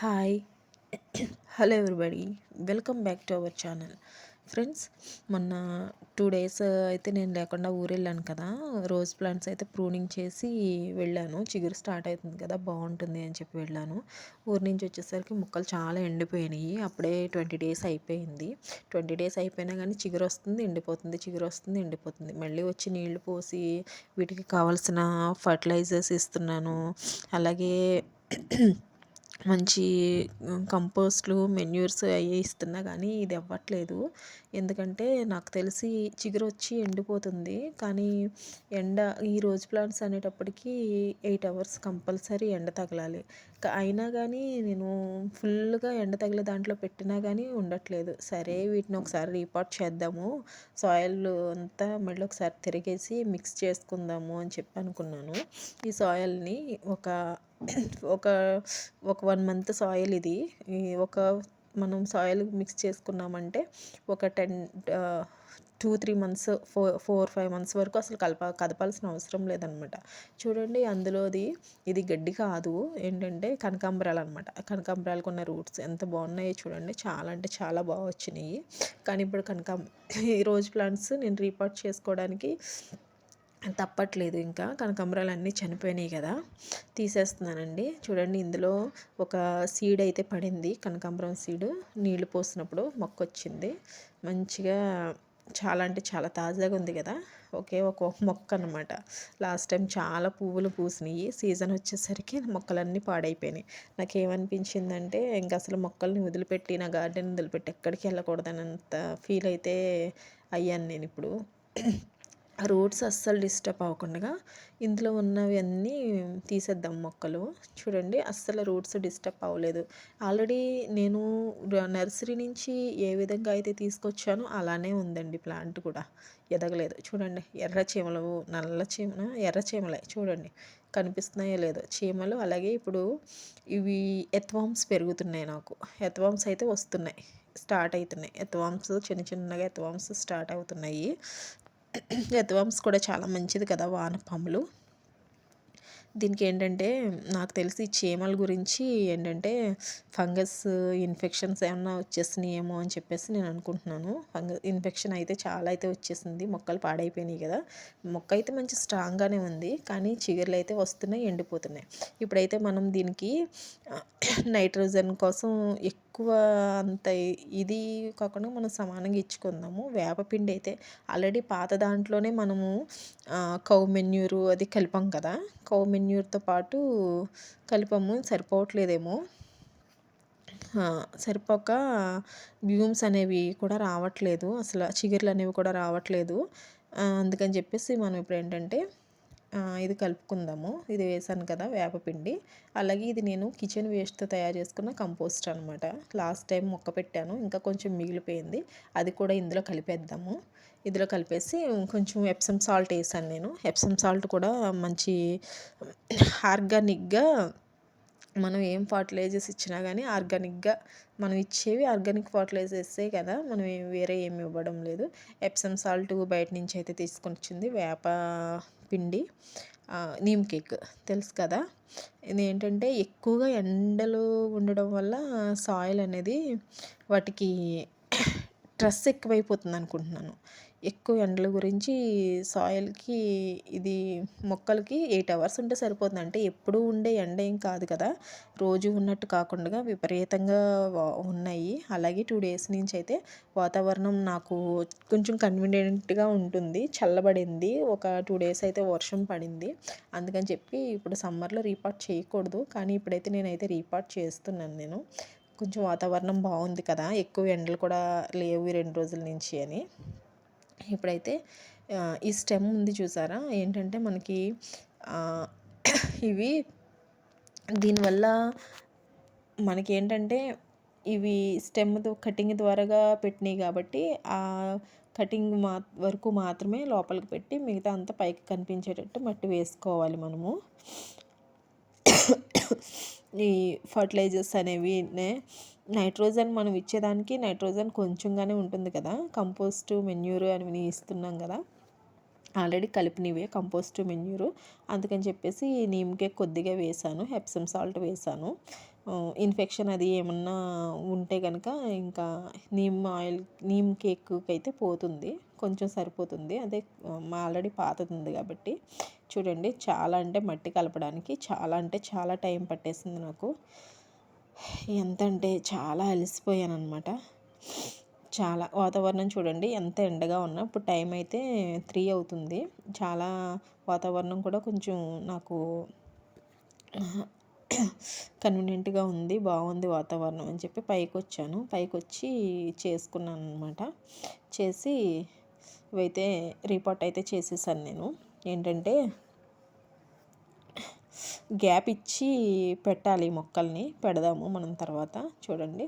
Hi. Hello everybody. Welcome back to our channel. Friends మొన్న two days అయితే నేను లేకుండా ఊరు వెళ్ళాను కదా. రోజ్ ప్లాంట్స్ అయితే ప్రూనింగ్ చేసి వెళ్ళాను. చిగురు స్టార్ట్ అవుతుంది కదా బాగుంటుంది అని చెప్పి వెళ్ళాను. ఊరి నుంచి వచ్చేసరికి మొక్కలు చాలా ఎండిపోయినాయి. అప్పుడే ట్వంటీ డేస్ అయిపోయింది. ట్వంటీ డేస్ అయిపోయినా కానీ చిగురు వస్తుంది ఎండిపోతుంది చిగురు వస్తుంది ఎండిపోతుంది. మళ్ళీ వచ్చి నీళ్ళు పోసి వీటికి కావాల్సిన ఫర్టిలైజర్స్ ఇస్తున్నాను. అలాగే మంచి కంపోస్ట్లు మెన్యూర్స్ అవి ఇస్తున్నా కానీ ఇది అవ్వట్లేదు ఎందుకంటే నాకు తెలిసి చిగురు వచ్చి ఎండిపోతుంది. కానీ ఎండ ఈ రోజ్ ప్లాంట్స్ అనేటప్పటికీ ఎయిట్ అవర్స్ కంపల్సరీ ఎండ తగలాలి. అయినా కానీ నేను ఫుల్గా ఎండ తగిలే దాంట్లో పెట్టినా కానీ ఉండట్లేదు. సరే వీటిని ఒకసారి రీపాట్ చేద్దాము. సాయిల్ అంతా మళ్ళీ ఒకసారి తిరిగేసి మిక్స్ చేసుకుందాము అని చెప్పి అనుకున్నాను. ఈ సాయిల్ని ఒక ఒక ఒక వన్ మంత్ సాయిల్ ఇది. ఒక మనం సాయిల్ మిక్స్ చేసుకున్నామంటే ఒక ten two three months four four five months వరకు అసలు కలప కదపాల్సిన అవసరం లేదనమాట. చూడండి అందులోది ఇది గడ్డి కాదు. ఏంటంటే కనకాంబరాలు అనమాట. కనకాంబరాలకు ఉన్న రూట్స్ ఎంత బాగున్నాయో చూడండి. చాలా అంటే చాలా బాగా వచ్చినాయి. కానీ ఇప్పుడు కనకాం ఈ రోజు ప్లాంట్స్ నేను రీపార్ట్ చేసుకోవడానికి తప్పట్లేదు ఇంకా. కనకాంబరాలు అన్నీ చనిపోయినాయి కదా. తీసేస్తున్నానండి. చూడండి ఇందులో ఒక సీడ్ అయితే పడింది. కనకాంబరం సీడ్ నీళ్ళు పోసినప్పుడు మొక్క వచ్చింది మంచిగా చాలా అంటే చాలా తాజాగా ఉంది కదా. ఒకే ఒక మొక్క అనమాట లాస్ట్ టైం చాలా పువ్వులు పూసినాయి. సీజన్ వచ్చేసరికి మొక్కలన్నీ పాడైపోయినాయి. నాకు ఏమనిపించిందంటే ఇంకా అసలు మొక్కల్ని వదిలిపెట్టి నా గార్డెన్ వదిలిపెట్టి ఎక్కడికి వెళ్ళకూడదనంత ఫీల్ అయితే అయ్యాను నేను ఇప్పుడు. రూట్స్ అస్సలు డిస్టర్బ్ అవ్వకుండా ఇందులో ఉన్నవి అన్నీ తీసేద్దాం మొక్కలు. చూడండి అస్సలు రూట్స్ డిస్టర్బ్ అవ్వలేదు. ఆల్రెడీ నేను నర్సరీ నుంచి ఏ విధంగా అయితే తీసుకొచ్చానో అలానే ఉందండి ప్లాంట్ కూడా. ఎదగలేదు. చూడండి ఎర్ర చీమలు నల్ల చీమ ఎర్ర చీమలే. చూడండి కనిపిస్తున్నాయో లేదో. చీమలు అలాగే ఇప్పుడు ఇవి ఎత్వామ్స్ పెరుగుతున్నాయి నాకు. ఎత్వామ్స్ అయితే వస్తున్నాయి స్టార్ట్ అవుతున్నాయి. ఎత్వామ్స్ చిన్న చిన్నగా ఎత్వామ్స్ స్టార్ట్ అవుతున్నాయి. ఎర్త్వామ్స్ కూడా చాలా మంచిది కదా వానపాములు. దీనికి ఏంటంటే నాకు తెలిసి చీమల గురించి ఏంటంటే ఫంగస్ ఇన్ఫెక్షన్స్ ఏమన్నా వచ్చేసినాయేమో అని చెప్పేసి నేను అనుకుంటున్నాను. ఫంగస్ ఇన్ఫెక్షన్ అయితే చాలా అయితే వచ్చేసింది. మొక్కలు పాడైపోయినాయి కదా. మొక్క అయితే మంచి స్ట్రాంగ్గానే ఉంది. కానీ చిగుర్లు అయితే వస్తున్నాయి ఎండిపోతున్నాయి. ఇప్పుడైతే మనం దీనికి నైట్రోజన్ కోసం ఎక్కువ ఎక్కువ అంత ఇది కాకుండా మనం సమానంగా ఇచ్చుకుందాము. వేపపిండి అయితే ఆల్రెడీ పాత దాంట్లోనే మనము కౌ మెన్యూరు అది కలిపాం కదా. కౌ మెన్యూర్తో పాటు కలిపాము. సరిపోవట్లేదేమో. సరిపోక బ్యూమ్స్ అనేవి కూడా రావట్లేదు. అసలు చిగుర్లు అనేవి కూడా రావట్లేదు. అందుకని చెప్పేసి మనం ఇప్పుడు ఏంటంటే ఇది కలుపుకుందాము. ఇది వేసాను కదా వేపపిండి అలాగే ఇది నేను కిచెన్ వేస్ట్తో తయారు చేసుకున్న కంపోస్ట్ అనమాట లాస్ట్ టైం మొక్క పెట్టాను. ఇంకా కొంచెం మిగిలిపోయింది. అది కూడా ఇందులో కలిపేద్దాము. ఇందులో కలిపేసి కొంచెం ఎప్సమ్ సాల్ట్ వేసాను నేను. ఎప్సమ్ సాల్ట్ కూడా మంచి ఆర్గానిక్గా మనం ఏం ఫర్టిలైజర్స్ ఇచ్చినా కానీ ఆర్గానిక్గా మనం ఇచ్చేవి ఆర్గానిక్ ఫర్టిలైజర్సే కదా మనం వేరే ఏమి ఇవ్వడం లేదు. ఎప్సమ్ సాల్ట్ బయట నుంచి అయితే తీసుకొని వచ్చింది వేప పిండి నీమ్ కేక్ తెలుసు కదా. ఇది ఏంటంటే ఎక్కువగా ఎండలు ఉండడం వల్ల సాయిల్ అనేది వాటికి స్ట్రెస్ ఎక్కువైపోతుంది అనుకుంటున్నాను. ఎక్కువ ఎండల గురించి సాయిల్కి ఇది మొక్కలకి ఎయిట్ అవర్స్ ఉంటే సరిపోతుంది. అంటే ఎప్పుడు ఉండే ఎండ ఏం కాదు కదా. రోజు ఉన్నట్టు కాకుండా విపరీతంగా ఉన్నాయి. అలాగే టూ డేస్ నుంచి అయితే వాతావరణం నాకు కొంచెం కన్వీనియంట్గా ఉంటుంది. చల్లబడింది. ఒక టూ డేస్ అయితే వర్షం పడింది. అందుకని చెప్పి ఇప్పుడు సమ్మర్లో రీపార్ట్ చేయకూడదు. కానీ ఇప్పుడైతే నేనైతే రీపార్ట్ చేస్తున్నాను నేను. కొంచెం వాతావరణం బాగుంది కదా. ఎక్కువ ఎండలు కూడా లేవు రెండు రోజుల నుంచి అని. ఇప్పుడైతే ఈ స్టెమ్ ఉంది చూసారా? ఏంటంటే మనకి ఇవి దీనివల్ల మనకి ఏంటంటే ఇవి స్టెమ్ కటింగ్ ద్వారాగా పెట్టినాయి కాబట్టి ఆ కటింగ్ మా వరకు మాత్రమే లోపలికి పెట్టి మిగతా అంతా పైకి కనిపించేటట్టు మట్టి వేసుకోవాలి మనము. ఈ ఫర్టిలైజర్స్ అనేవి నైట్రోజన్ మనం ఇచ్చేదానికి నైట్రోజన్ కొంచెంగానే ఉంటుంది కదా. కంపోస్ట్ మెన్యూర్ అని ఇస్తున్నాం కదా. ఆల్రెడీ కలిపినవే కంపోస్ట్ మెన్యూరు. అందుకని చెప్పేసి నీమ్కే కొద్దిగా వేసాను. హెప్సమ్ సాల్ట్ వేసాను. ఇన్ఫెక్షన్ అది ఏమన్నా ఉంటే కనుక ఇంకా నీమ్ ఆయిల్ నీమ్ కేక్కి అయితే పోతుంది. కొంచెం సరిపోతుంది. అదే మా ఆల్రెడీ పాతది ఉంది కాబట్టి. చూడండి చాలా అంటే మట్టి కలపడానికి చాలా అంటే చాలా టైం పట్టేసింది నాకు. ఎంత అంటే చాలా అలసిపోయాను అనమాట చాలా వాతావరణం చూడండి ఎంత ఎండగా ఉన్నా ఇప్పుడు టైం అయితే త్రీ అవుతుంది. చాలా వాతావరణం కూడా కొంచెం నాకు కన్వీనియంట్గా ఉంది బాగుంది వాతావరణం అని చెప్పి పైకి వచ్చాను పైకి వచ్చి చేసుకున్నాను అనమాట చేసి ఇవైతే రిపోర్ట్ అయితే చేసేసాను నేను. ఏంటంటే గ్యాప్ ఇచ్చి పెట్టాలి మొక్కల్ని. పెడదాము మనం తర్వాత. చూడండి.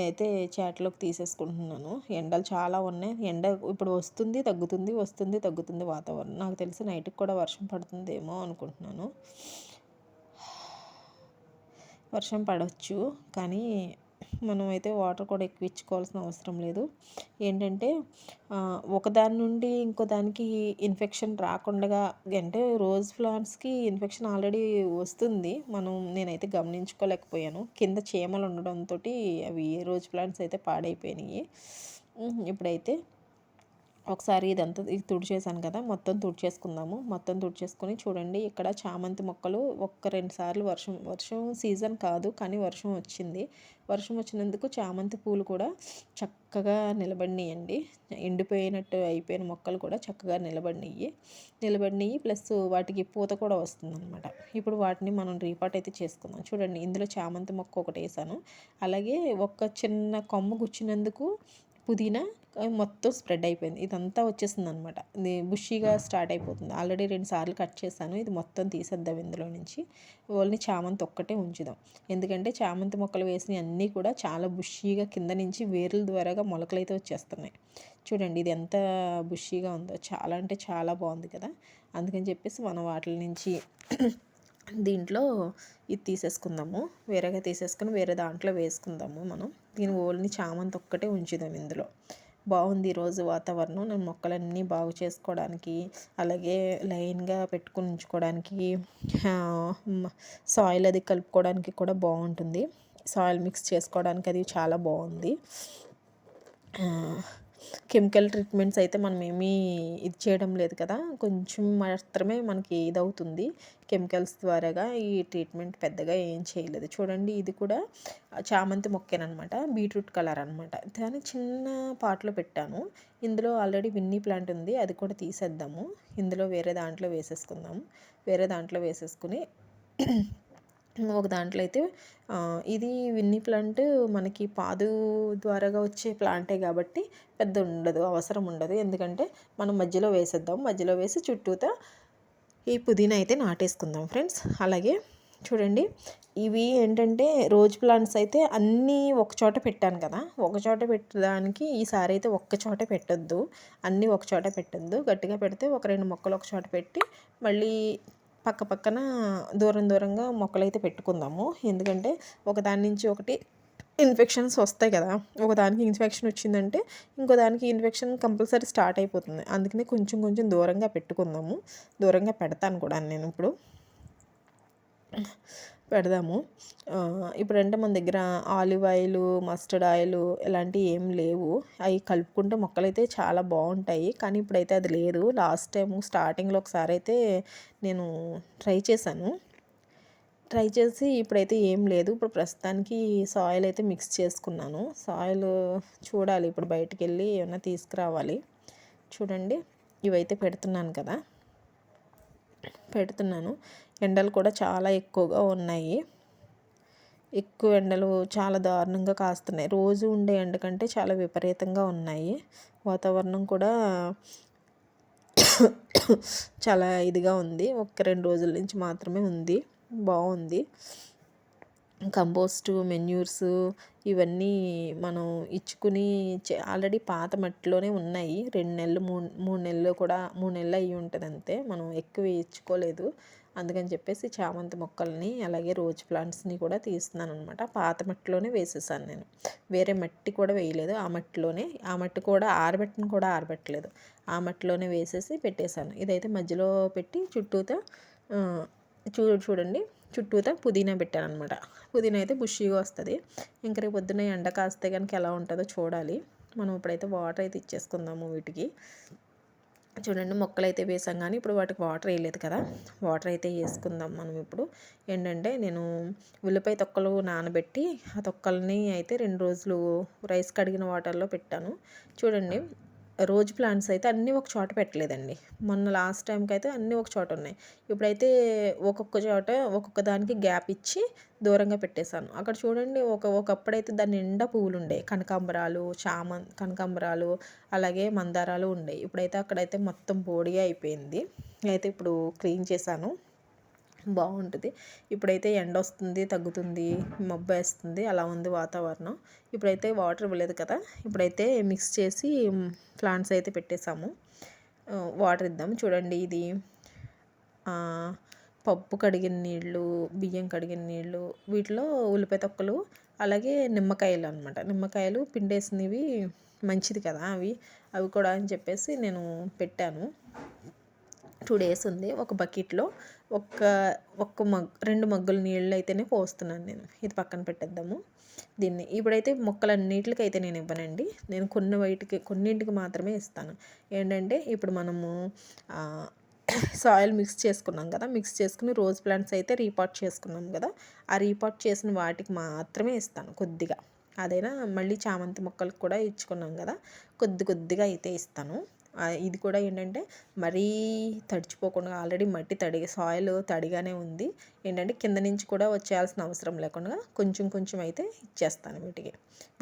అయితే చాట్లోకి తీసేసుకుంటున్నాను. ఎండలు చాలా ఉన్నాయి. ఎండ ఇప్పుడు వస్తుంది తగ్గుతుంది వస్తుంది తగ్గుతుంది వాతావరణం. నాకు తెలిసి నైట్కి కూడా వర్షం పడుతుందేమో అనుకుంటున్నాను. వర్షం పడవచ్చు. కానీ మనం అయితే వాటర్ కూడా ఎక్కువ ఇచ్చుకోవాల్సిన అవసరం లేదు. ఏంటంటే ఒకదాని నుండి ఇంకో దానికి ఇన్ఫెక్షన్ రాకుండా అంటే రోజ్ ప్లాంట్స్కి ఇన్ఫెక్షన్ ఆల్రెడీ వస్తుంది. మనం నేనైతే గమనించుకోలేకపోయాను. కింద చీమలు ఉండడంతో అవి రోజ్ ప్లాంట్స్ అయితే పాడైపోయినాయి. ఇప్పుడైతే ఒకసారి ఇదంతా ఇది తుడిచేసాను కదా మొత్తం తుడిచేసుకుందాము. మొత్తం తుడిచేసుకొని చూడండి ఇక్కడ చామంతి మొక్కలు ఒక్క రెండు సార్లు వర్షం వర్షం సీజన్ కాదు కానీ వర్షం వచ్చింది. వర్షం వచ్చినందుకు చామంతి పూలు కూడా చక్కగా నిలబడినాయండి. ఎండిపోయినట్టు అయిపోయిన మొక్కలు కూడా చక్కగా నిలబడినాయి. నిలబడినాయి ప్లస్ వాటికి పూత కూడా వస్తుందన్నమాట. ఇప్పుడు వాటిని మనం రీపాట్ అయితే చేసుకుందాం. చూడండి ఇందులో చామంతి మొక్క ఒకటి వేసాను. అలాగే ఒక చిన్న కొమ్మ గుచ్చినందుకు పుదీనా మొత్తం స్ప్రెడ్ అయిపోయింది. ఇదంతా వచ్చేసింది అనమాట ఇది బుషీగా స్టార్ట్ అయిపోతుంది. ఆల్రెడీ రెండు సార్లు కట్ చేశాను. ఇది మొత్తం తీసేద్దాం ఇందులో నుంచి. ఓన్లీ చామంతి ఒక్కటే ఉంచుదాం. ఎందుకంటే చామంతి మొక్కలు వేసినవి అన్నీ కూడా చాలా బుషీగా కింద నుంచి వేర్ల ద్వారాగా మొలకలు అయితే వచ్చేస్తున్నాయి. చూడండి ఇది ఎంత బుషీగా ఉందో. చాలా అంటే చాలా బాగుంది కదా. అందుకని చెప్పేసి మనం వాటి నుంచి దీంట్లో ఇది తీసేసుకుందాము. వేరేగా తీసేసుకుని వేరే దాంట్లో వేసుకుందాము మనం. నేను ఓన్లీ చామంతి ఒక్కటే ఉంచుదాం ఇందులో. బాగుంది ఈరోజు వాతావరణం. నేను మొక్కలన్నీ బాగు చేసుకోవడానికి అలాగే లైన్గా పెట్టుకుని ఉంచుకోవడానికి సాయిల్ అది కలుపుకోవడానికి కూడా బాగుంటుంది. సాయిల్ మిక్స్ చేసుకోవడానికి అది చాలా బాగుంది. కెమికల్ ట్రీట్మెంట్స్ అయితే మనం ఏమీ ఇది చేయడం లేదు కదా. కొంచెం మాత్రమే మనకి ఇదవుతుంది. కెమికల్స్ ద్వారాగా ఈ ట్రీట్మెంట్ పెద్దగా ఏం చేయలేదు. చూడండి ఇది కూడా చామంతి మొక్కేనమాట బీట్రూట్ కలర్ అనమాట దాన్ని చిన్న పాట్లో పెట్టాను. ఇందులో ఆల్రెడీ విన్నీ ప్లాంట్ ఉంది. అది కూడా తీసేద్దాము. ఇందులో వేరే దాంట్లో వేసేసుకుందాము వేరే దాంట్లో వేసేసుకుని ఒక దాంట్లో అయితే ఇది విన్నీ ప్లాంట్ మనకి పాదు ద్వారాగా వచ్చే ప్లాంటే కాబట్టి పెద్ద ఉండదు అవసరం ఉండదు. ఎందుకంటే మనం మధ్యలో వేసేద్దాం. మధ్యలో వేసి చుట్టూతా ఈ పుదీనా అయితే నాటేసుకుందాం ఫ్రెండ్స్. అలాగే చూడండి ఇవి ఏంటంటే రోజ్ ప్లాంట్స్ అయితే అన్నీ ఒకచోట పెట్టాను కదా. ఒకచోట పెట్టడానికి ఈసారి అయితే ఒక్కచోట పెట్టద్దు. అన్నీ ఒకచోట పెట్టద్దు. గట్టిగా పెడితే ఒక రెండు మొక్కలు ఒకచోట పెట్టి మళ్ళీ పక్క పక్కన దూరం దూరంగా మొక్కలైతే పెట్టుకుందాము. ఎందుకంటే ఒకదాని నుంచి ఒకటి ఇన్ఫెక్షన్స్ వస్తాయి కదా. ఒకదానికి ఇన్ఫెక్షన్ వచ్చిందంటే ఇంకో దానికి ఇన్ఫెక్షన్ కంపల్సరీ స్టార్ట్ అయిపోతుంది. అందుకనే కొంచెం కొంచెం దూరంగా పెట్టుకుందాము. దూరంగా పెడతాను కూడా నేను ఇప్పుడు. పెడదాము. ఇప్పుడంటే మన దగ్గర ఆలివ్ ఆయిల్ మస్టర్డ్ ఆయిల్ ఇలాంటివి ఏం లేవు. అవి కలుపుకుంటే మొక్కలైతే చాలా బాగుంటాయి. కానీ ఇప్పుడైతే అది లేదు. లాస్ట్ టైం స్టార్టింగ్లో ఒకసారి అయితే నేను ట్రై చేశాను. ట్రై చేసి ఇప్పుడైతే ఏం లేదు. ఇప్పుడు ప్రస్తుతానికి సాయిల్ అయితే మిక్స్ చేసుకున్నాను. సాయిల్ చూడాలి. ఇప్పుడు బయటికి వెళ్ళి ఏమైనా తీసుకురావాలి. చూడండి. ఇవైతే పెడుతున్నాను కదా. పెడుతున్నాను. ఎండలు కూడా చాలా ఎక్కువగా ఉన్నాయి. ఎక్కువ ఎండలు చాలా దారుణంగా కాస్తున్నాయి. రోజు ఉండే ఎండ కంటే చాలా విపరీతంగా ఉన్నాయి. వాతావరణం కూడా చాలా ఇదిగా ఉంది. ఒక రెండు రోజుల నుంచి మాత్రమే ఉంది. బాగుంది. కంపోస్టు మెన్యూర్స్ ఇవన్నీ మనం ఇచ్చుకుని ఆల్రెడీ పాత మట్టిలోనే ఉన్నాయి. రెండు నెలలు మూడు మూడు నెలలు కూడా మూడు నెలలు అయ్యి ఉంటుంది అంతే మనం ఎక్కువ ఇచ్చుకోలేదు. అందుకని చెప్పేసి చామంతి మొక్కల్ని అలాగే రోజ్ ప్లాంట్స్ని కూడా తీస్తున్నాను అనమాట పాత మట్టిలోనే వేసేసాను నేను. వేరే మట్టి కూడా వేయలేదు. ఆ మట్టిలోనే ఆ మట్టి కూడా ఆరబెట్టిన కూడా ఆరబెట్టలేదు. ఆ మట్టిలోనే వేసేసి పెట్టేశాను. ఇదైతే మధ్యలో పెట్టి చుట్టూతో చూ చూడండి. చుట్టూతా పుదీనా పెట్టాను అనమాట పుదీనా అయితే బుషీగా వస్తుంది. ఇంకా రేపు పొద్దున్న ఎండ కాస్తే కనుక ఎలా ఉంటుందో చూడాలి. మనం ఇప్పుడైతే వాటర్ అయితే ఇచ్చేసుకుందాము వీటికి. చూడండి మొక్కలు అయితే వేసాం కానీ ఇప్పుడు వాటికి వాటర్ వేయలేదు కదా. వాటర్ అయితే వేసుకుందాం మనం ఇప్పుడు. ఏంటంటే నేను ఉల్లిపాయ తొక్కలు నానబెట్టి ఆ తొక్కల్ని అయితే రెండు రోజులు రైస్ కడిగిన వాటర్లో పెట్టాను. చూడండి రోజ్ ప్లాంట్స్ అయితే అన్నీ ఒక చోట పెట్టలేదండి. మొన్న లాస్ట్ టైంకి అయితే అన్నీ ఒక చోట ఉన్నాయి. ఇప్పుడైతే ఒక్కొక్క చోట ఒక్కొక్క దానికి గ్యాప్ ఇచ్చి దూరంగా పెట్టేశాను. అక్కడ చూడండి ఒక ఒకప్పుడైతే దాని నిండా పువ్వులు ఉండే కనకాంబరాలు చామన్ కనకాంబరాలు అలాగే మందారాలు ఉండేవి ఇప్పుడైతే అక్కడైతే మొత్తం బోడిగా అయిపోయింది. అయితే ఇప్పుడు క్లీన్ చేశాను. బాగుంటుంది. ఇప్పుడైతే ఎండ వస్తుంది తగ్గుతుంది మబ్బు వేస్తుంది అలా ఉంది వాతావరణం. ఇప్పుడైతే వాటర్ ఇవ్వలేదు కదా. ఇప్పుడైతే మిక్స్ చేసి ప్లాంట్స్ అయితే పెట్టేసాము వాటర్ ఇద్దాము. చూడండి ఇది పప్పు కడిగిన నీళ్ళు బియ్యం కడిగిన నీళ్ళు వీటిలో ఉల్లిపాయ తొక్కలు అలాగే నిమ్మకాయలు అనమాట నిమ్మకాయలు పిండేసినవి మంచిది కదా అవి. అవి కూడా అని చెప్పేసి నేను పెట్టాను. టూ డేస్ ఉంది. ఒక బకెట్లో ఒక్క ఒక్క మగ్ రెండు మగ్గుల నీళ్ళు అయితేనే పోస్తున్నాను నేను. ఇది పక్కన పెట్టేద్దాము. దీన్ని ఇప్పుడైతే మొక్కలన్నిటికి అయితే నేను ఇవ్వనండి. నేను కొన్ని వైటికి కొన్నింటికి మాత్రమే ఇస్తాను. ఏంటంటే ఇప్పుడు మనము సాయిల్ మిక్స్ చేసుకున్నాం కదా మిక్స్ చేసుకుని రోజ్ ప్లాంట్స్ అయితే రీపాట్ చేసుకున్నాం కదా ఆ రీపాట్ చేసిన వాటికి మాత్రమే ఇస్తాను కొద్దిగా. అదైనా మళ్ళీ చామంతి మొక్కలకు కూడా ఇచ్చుకున్నాం కదా కొద్ది కొద్దిగా అయితే ఇస్తాను. ఇది కూడా ఏంటంటే మరీ తడిచిపోకుండా ఆల్రెడీ మట్టి తడి సాయిల్ తడిగానే ఉంది. ఏంటంటే కింద నుంచి కూడా వచ్చేయాల్సిన అవసరం లేకుండా కొంచెం కొంచెం అయితే ఇచ్చేస్తాను వీటికి.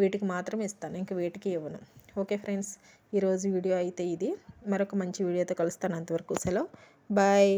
వీటికి మాత్రం ఇస్తాను ఇంక వీటికి ఇవ్వను. ఓకే ఫ్రెండ్స్ ఈరోజు వీడియో అయితే ఇది. మరొక మంచి వీడియోతో కలుస్తాను అంతవరకు. సెలవు. బాయ్.